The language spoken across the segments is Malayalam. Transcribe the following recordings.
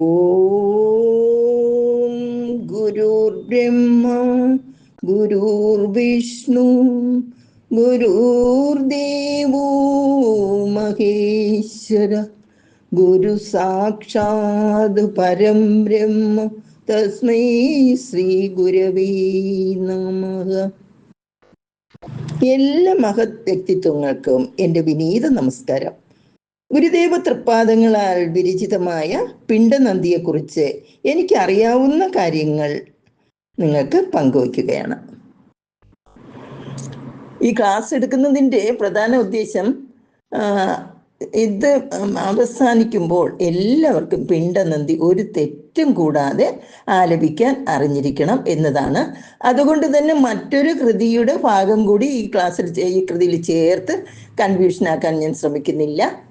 ഓം ഗുരുർബ്രഹ്മ ഗുരുർവിഷ്ണു ഗുരുർദേവോ മഹേശ്വര ഗുരു സാക്ഷാത് പരം ബ്രഹ്മ തസ്മൈ ശ്രീ ഗുരവേ നമ. എല്ലാ മഹത് വ്യക്തിത്വങ്ങൾക്കും എന്റെ വിനീത നമസ്കാരം. ഗുരുദേവ തൃപ്പാദങ്ങളാൽ വിരചിതമായ പിണ്ടനന്ദിയെക്കുറിച്ച് എനിക്കറിയാവുന്ന കാര്യങ്ങൾ നിങ്ങൾക്ക് പങ്കുവയ്ക്കുകയാണ്. ഈ ക്ലാസ് എടുക്കുന്നതിന്റെ പ്രധാന ഉദ്ദേശം ഇത് അവസാനിക്കുമ്പോൾ എല്ലാവർക്കും പിണ്ടനന്ദി ഒരു തെറ്റും കൂടാതെ ആലപിക്കാൻ അറിഞ്ഞിരിക്കണം എന്നതാണ്. അതുകൊണ്ട് തന്നെ മറ്റൊരു കൃതിയുടെ ഭാഗം കൂടി ഈ ക്ലാസ്സിൽ ഈ കൃതിയിൽ ചേർത്ത് കൺഫ്യൂഷനാക്കാൻ ഞാൻ ശ്രമിക്കുന്നില്ല.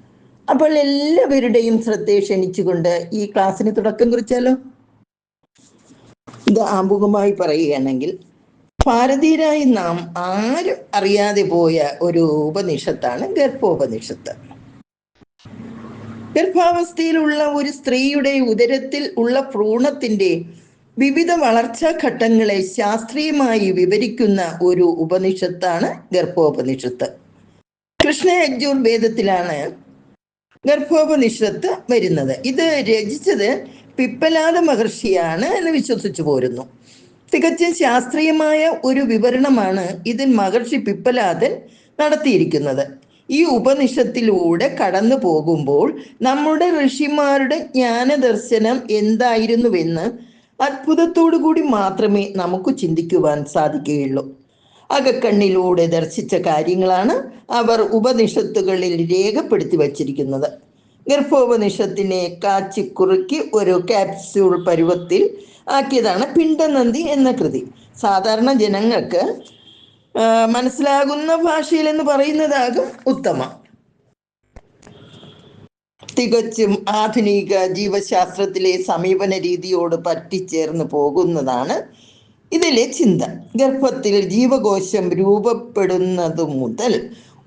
അപ്പോൾ എല്ലാവരുടെയും ശ്രദ്ധയെ ക്ഷണിച്ചുകൊണ്ട് ഈ ക്ലാസ്സിന് തുടക്കം കുറിച്ചാലോ? ഇത് ആമുഖമായി പറയുകയാണെങ്കിൽ ഭാരതീയരായി നാം ആരും അറിയാതെ പോയ ഒരു ഉപനിഷത്താണ് ഗർഭോപനിഷത്ത്. ഗർഭാവസ്ഥയിലുള്ള ഒരു സ്ത്രീയുടെ ഉദരത്തിൽ ഉള്ള ഭ്രൂണത്തിന്റെ വിവിധ വളർച്ചാ ഘട്ടങ്ങളെ ശാസ്ത്രീയമായി വിവരിക്കുന്ന ഒരു ഉപനിഷത്താണ് ഗർഭോപനിഷത്ത്. കൃഷ്ണ വേദത്തിലാണ് ഗർഭോപനിഷത്ത് വരുന്നത്. ഇത് രചിച്ചത് പിപ്പലാദ മഹർഷിയാണ് എന്ന് വിശ്വസിച്ചു പോരുന്നു. തികച്ചും ശാസ്ത്രീയമായ ഒരു വിവരണമാണ് ഇതിൽ മഹർഷി പിപ്പലാദൻ നടത്തിയിരിക്കുന്നത്. ഈ ഉപനിഷത്തിലൂടെ കടന്നു പോകുമ്പോൾ നമ്മുടെ ഋഷിമാരുടെ ജ്ഞാനദർശനം എന്തായിരുന്നുവെന്ന് അത്ഭുതത്തോടു കൂടി മാത്രമേ നമുക്ക് ചിന്തിക്കുവാൻ സാധിക്കുകയുള്ളൂ. അകക്കണ്ണിലൂടെ ദർശിച്ച കാര്യങ്ങളാണ് അവർ ഉപനിഷത്തുകളിൽ രേഖപ്പെടുത്തി വച്ചിരിക്കുന്നത്. ഗർഭോപനിഷത്തിനെ കാച്ചിക്കുറുക്കി ഒരു കാപ്സ്യൂൾ പരുവത്തിൽ ആക്കിയതാണ് പിണ്ടനന്ദി എന്ന കൃതി. സാധാരണ ജനങ്ങൾക്ക് മനസ്സിലാകുന്ന ഭാഷയിൽ എന്ന് പറയുന്നതാകും ഉത്തമം. തികച്ചും ആധുനിക ജീവശാസ്ത്രത്തിലെ സമീപന രീതിയോട് പറ്റിച്ചേർന്ന് പോകുന്നതാണ് ഇതിലെ ചിന്ത. ഗർഭത്തിൽ ജീവകോശം രൂപപ്പെടുന്നത് മുതൽ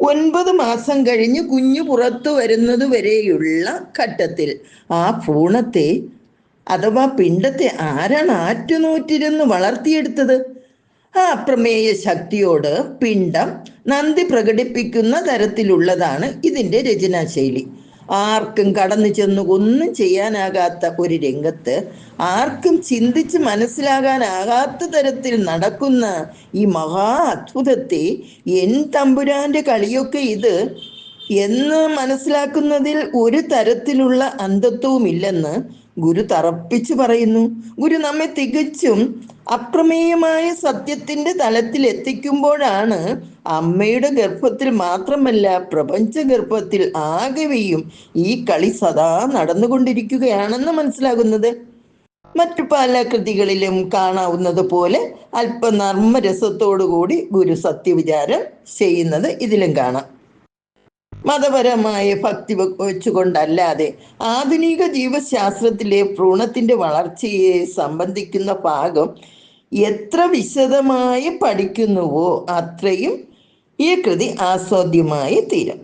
ഒൻപത് മാസം കഴിഞ്ഞ് കുഞ്ഞു പുറത്തു വരുന്നത് വരെയുള്ള ഘട്ടത്തിൽ ആ ഭ്രൂണത്തെ അഥവാ പിണ്ടത്തെ ആരാണ് ആറ്റുനോറ്റിരുന്ന് വളർത്തിയെടുത്തത്? ആ അപ്രമേയ ശക്തിയോട് പിണ്ടം നന്ദി പ്രകടിപ്പിക്കുന്ന തരത്തിലുള്ളതാണ് ഇതിന്റെ രചനാശൈലി. ആർക്കും കടന്നു ചെന്ന് ഒന്നും ചെയ്യാനാകാത്ത ഒരു രംഗത്ത് ആർക്കും ചിന്തിച്ച് മനസ്സിലാകാനാകാത്ത തരത്തിൽ നടക്കുന്ന ഈ മഹാ അത്ഭുതത്തെ എൻ തമ്പുരാന്റെ കളിയൊക്കെ ഇത് എന്ന് മനസ്സിലാക്കുന്നതിൽ ഒരു തരത്തിലുള്ള അന്ധത്വവുമില്ലെന്ന് ഗുരു തറപ്പിച്ചു പറയുന്നു. ഗുരു നമ്മെ തികച്ചും അപ്രമേയമായ സത്യത്തിന്റെ തലത്തിൽ എത്തിക്കുമ്പോഴാണ് അമ്മയുടെ ഗർഭത്തിൽ മാത്രമല്ല പ്രപഞ്ച ഗർഭത്തിൽ ആകെയും ഈ കളി സദാ നടന്നുകൊണ്ടിരിക്കുകയാണെന്ന് മനസ്സിലാകുന്നത്. മറ്റു പല കൃതികളിലും കാണാവുന്നത് പോലെ അല്പ നർമ്മരസത്തോടുകൂടി ഗുരു സത്യവിചാരം ചെയ്യുന്നത് ഇതിലും കാണാം. മതപരമായ ഭക്തി വെച്ചുകൊണ്ടല്ലാതെ ആധുനിക ജീവശാസ്ത്രത്തിലെ ഭ്രൂണത്തിന്റെ വളർച്ചയെ സംബന്ധിക്കുന്ന ഭാഗം എത്ര വിശദമായി പഠിക്കുന്നുവോ അത്രയും ഈ കൃതി ആസ്വാദ്യമായി തീരും.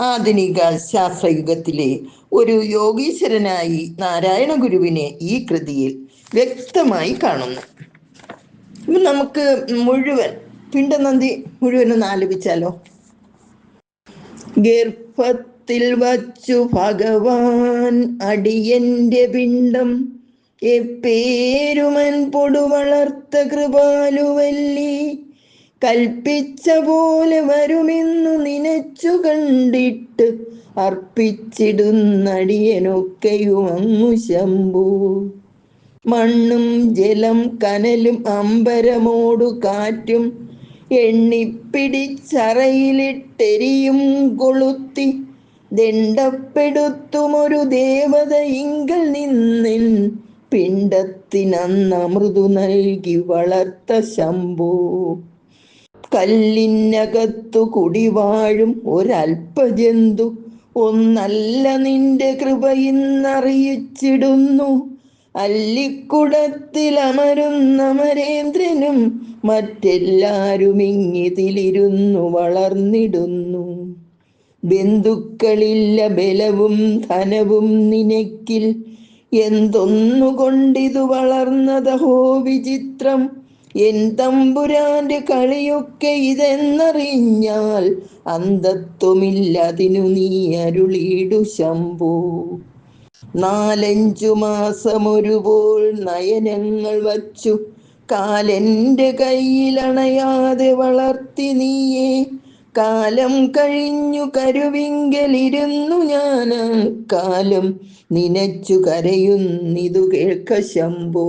ആധുനിക ശാസ്ത്രയുഗത്തിലെ ഒരു യോഗീശ്വരനായി നാരായണ ഗുരുവിനെ ഈ കൃതിയിൽ വ്യക്തമായി കാണുന്നു. നമുക്ക് മുഴുവൻ പിണ്ടനന്ദി മുഴുവൻ ഒന്ന് ആലപിച്ചാലോ? ഗർഭത്തിൽ വച്ചു ഭഗവാൻ അടിയന്റെ പിണ്ടം എപ്പേരുമൻ പൊടുവളർത്ത കൃപാലുവല്ലി കൽപ്പിച്ച പോലെ വരുമെന്നു നനച്ചു കണ്ടിട്ട് അർപ്പിച്ചിടുന്നടിയനൊക്കെയും അങ്ങു ശംഭു. മണ്ണും ജലം കനലും അമ്പരമോടു കാറ്റും എണ്ണിപ്പിടിച്ചറയിലിട്ടെരിയും കൊളുത്തി ദണ്ഡപ്പെടുത്തുമൊരു ദേവത ഇങ്കൽ നിന്നിൽ പിണ്ടത്തിനന്നമൃതു നൽകി വളർത്ത ശംഭു. കല്ലിനകത്തു കുടിവാഴും ഒരൽപ്പജന്തു ഒന്നല്ല നിന്റെ കൃപ ഇന്നറിയിച്ചിടുന്നു. അല്ലിക്കുടത്തിൽ അമരുന്ന മരേന്ദ്രനും മറ്റെല്ലാരും ഇങ്ങിതിലിരുന്നു വളർന്നിടുന്നു. ബന്ധുക്കളില്ല ബലവും ധനവും നിനക്കിൽ. എന്തൊന്നുകൊണ്ടിതു വളർന്നതഹോ വിചിത്രം. എൻ തമ്പുരാന്റെ കളിയൊക്കെ ഇതെന്നറിഞ്ഞാൽ അന്തത്വമില്ലതിനു നീ അരുളിയിടു ശംഭു. നാലഞ്ചു മാസമൊരുപോൾ നയനങ്ങൾ വച്ചു കാലെന്റെ കയ്യിലണയാതെ വളർത്തി നീയെ. കാലം കഴിഞ്ഞു കരുവിങ്കലിരുന്നു ഞാൻ കാലം നിനച്ചു കരയുന്നിതു കേൾക്ക ശംഭോ.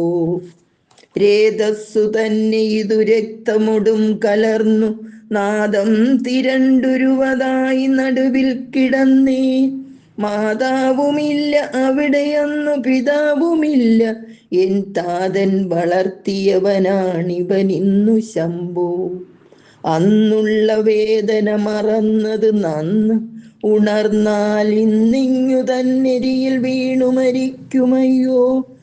രേതസ്സു തന്നെ ഇതു രക്തമൊടും കലർന്നു. നാദം തിരണ്ടുരുവതായി നടുവിൽ കിടന്നേ. മാതാവുമില്ല അവിടെയൊന്നു പിതാവുമില്ല. എൻ താതൻ വളർത്തിയവനാണിവനിന്നു ശംഭു. അന്നുള്ള വേദന മറന്നത് നന്ന്. ഉണർന്നാൽ ഇന്നിങ്ങു തന്നെരിയിൽ വീണു മരിക്കുമയ്യോ.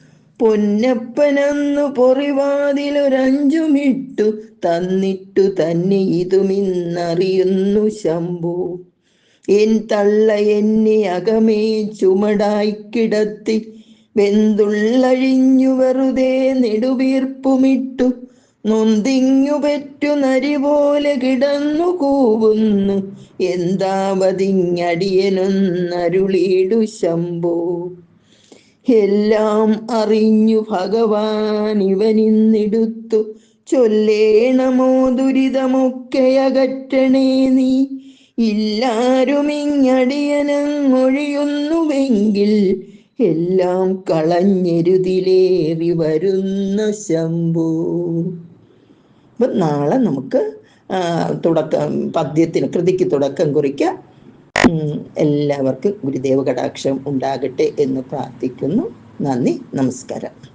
പൊന്നപ്പനന്നു പൊറിവാതിലൊരഞ്ചുമിട്ടു തന്നിട്ടു തന്നെ ഇതുമിന്നറിയുന്നു ശംഭു. എൻ തള്ള എന്നെ അകമേ ചുമടായി കിടത്തി വെന്തുള്ളഴിഞ്ഞു വെറുതെ നെടുവീർപ്പുമിട്ടു. നൊന്തിങ്ങു പെറ്റു നരി പോലെ കിടന്നു കൂവുന്നു. എന്താവതിങ്ങടിയനൊന്നരുളീടു ശംഭോ. എല്ലാം അറിഞ്ഞു ഭഗവാൻ ഇവനിന്നെടുത്തു. ചൊല്ലേണമോ ദുരിതമൊക്കെ അകറ്റണേ നീ. ഇല്ലാരുമിങ്ങടിയനങ്ങൊഴിയുന്നുവെങ്കിൽ എല്ലാം കളഞ്ഞെരുതിലേറി വരുന്ന ശംഭു. അപ്പൊ നാളെ നമുക്ക് തുടക്കം പദ്യത്തിന് കൃതിക്ക് തുടക്കം കുറിക്കാം. ഉം, എല്ലാവർക്കും ഗുരുദേവ കടാക്ഷം ഉണ്ടാകട്ടെ എന്ന് പ്രാർത്ഥിക്കുന്നു. നന്ദി നമസ്കാരം.